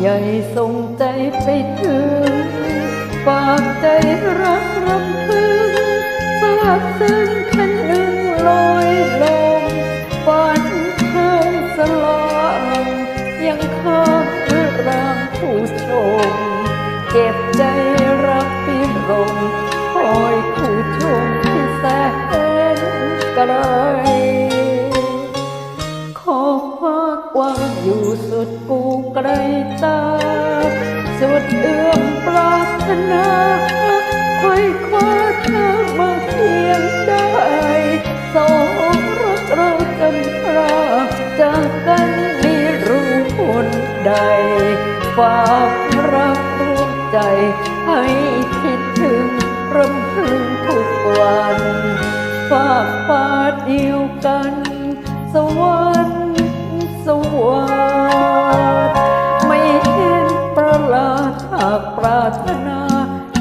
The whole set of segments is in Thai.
ใหญ่ส่งใจไปถึงฝากใจรักรำพึงฝากซึ้งคันหนึ่งลอยลอย ตา สุดเอื้อมปรารถนาคอยคว้าเธอมาเพียงได้สองรักเราจำพลาจากกันไม่รู้ผลใด ฝากรักรวมใจให้คิดถึงรำพึงทุกวันฝากฟ้าเดียวกัน สวรรค์สวัสดิ์ารถนา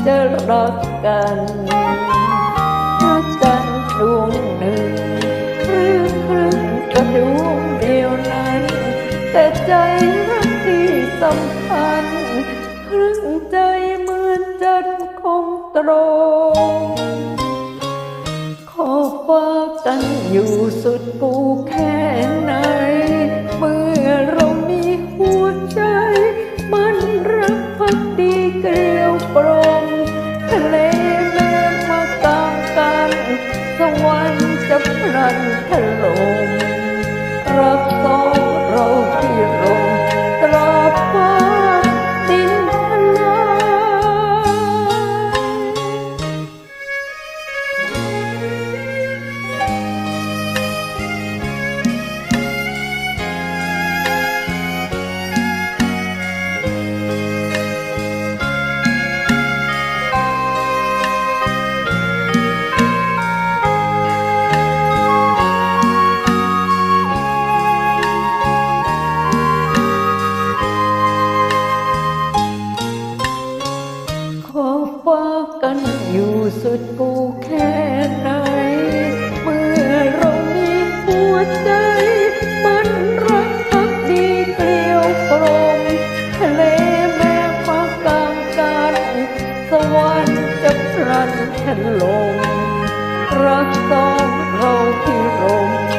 จะรักกันพระจันดวงหนึ่งหรือครึ่งกระดวงเดียวนั้น แต่ใจรักที่สำคัญครึ่งใจเหมือนจันทร์คงตรงขอฟ้ากันอยู่สุดกูแค่ไหน สวรรค์จะพลันถล่มรักสอง ว่ากันอยู่สุดกูแค่ไหน เมื่อเรามีหัวใจ มันรักพักดีเกลียวกลมทะเลแม่ฟ้ากลางกันสวรรค์จะพลันฉันลง รักสองเราที่รม